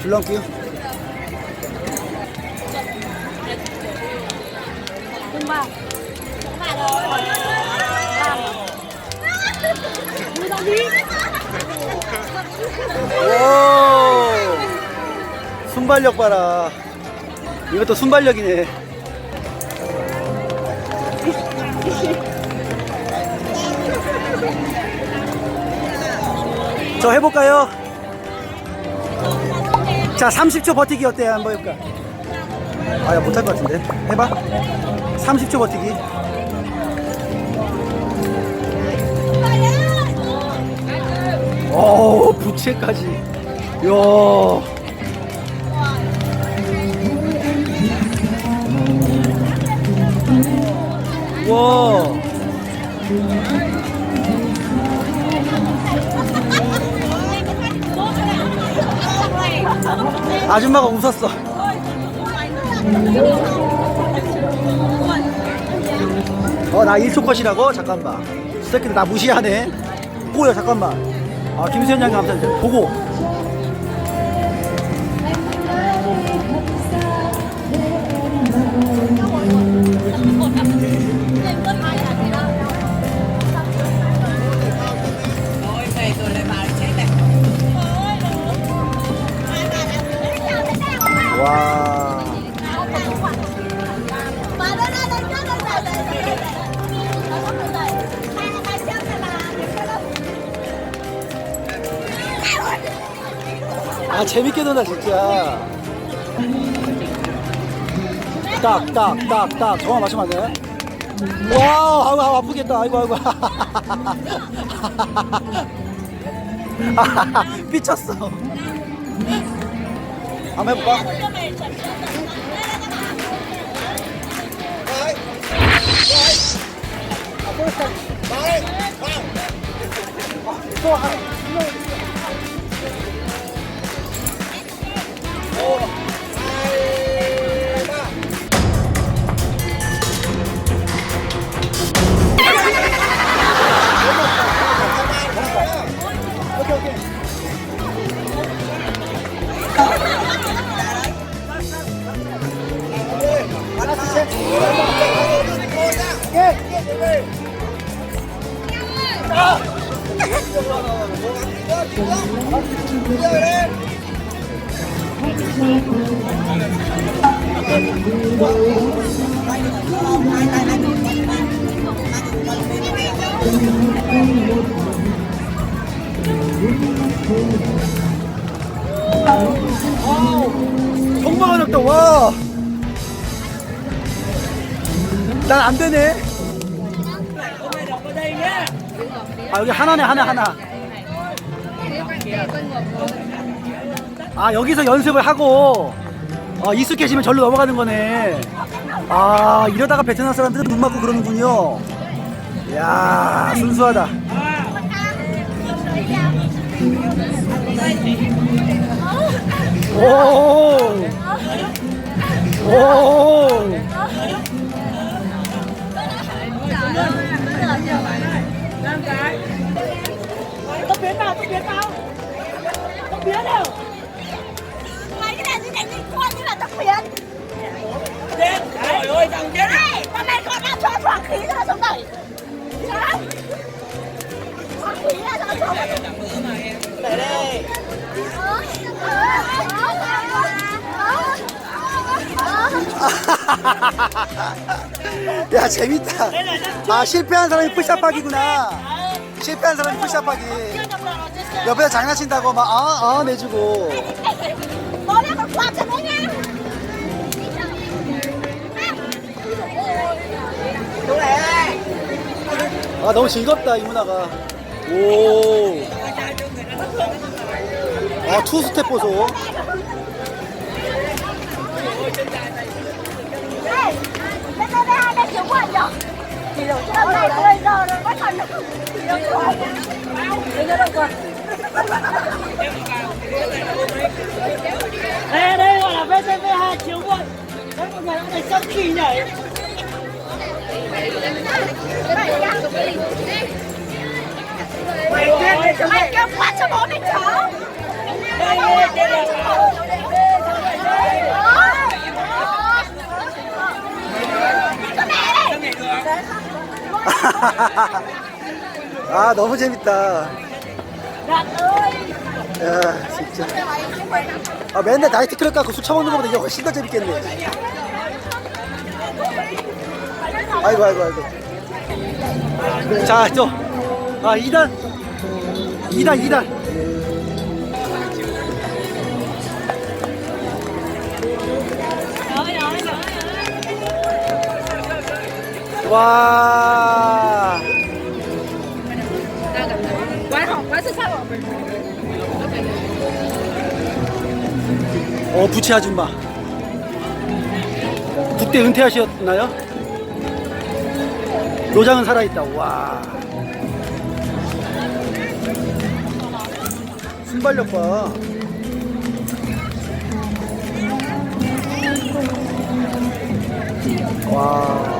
줄넘기요? 순발력 봐라. 이것도 순발력이네. 저 해볼까요? 자 30초 버티기 어때? 한번 해볼까? 아 야 못할 것 같은데. 해봐. 30초 버티기. 오 부채까지. 이야 와. 아줌마가 웃었어. 어 나 1초 컷이라고? 잠깐만. 이 새끼들 나 무시하네. 뭐야 잠깐만. 아 김수현 양이 감사합니다 보고 아 재밌게 논다 진짜. 딱딱딱딱. 정확 맞추면 안 돼? 와우 아이고 아이고, 아프겠다. 아이고 아이고. 삐쳤어. 한번 해볼까? 또 한, 오 정말 어렵다 와. 난 안 되네. 아 여기 하나네 하나 하나. 아 여기서 연습을 하고 어, 익숙해지면 절로 넘어가는 거네. 아 이러다가 베트남 사람들은 눈 맞고 그러는군요. 야 순수하다. 오. 오. Tóc biến vào, tóc biến vào. Tóc biến nào. Mày cái này như này như con như là tóc biến. Trời ơi, thằng chết Này, tao mày còn đang cho thoảng khí ra xuống đẩy. Thoảng khí ra xuống. Để đây 야 재밌다. 아 실패한 사람이 푸시업하기구나. 실패한 사람이 푸시업하기. 옆에서 장난친다고 막 아아 내주고. Nó còn quạt cho nó nha. Chú này ơi 아 너무 즐겁다 이 문화가. 오. 아 투 스텝 보소. Hai bên chiếu anh nhở? Thì đầu cho này bây giờ rồi bắt đầu. Thì nó rồi. Bây giờ đâu còn. đây đây gọi là VTV 2 chiếu muộn đấy mọi người đang trong kỳ nhảy Mày kêu quát cho bố mày chó 아 너무 재밌다. 야 진짜. 아 맨날 나이트 클럽 갖고 술 처먹는 것보다 이게 훨씬 더 재밌겠네. 아이고 아이고 아이고. 자 또. 아 2단. 2단 2단. 와. 어 부채 아줌마 국대 은퇴하셨나요? 노장은 살아있다 와 순발력 봐 와.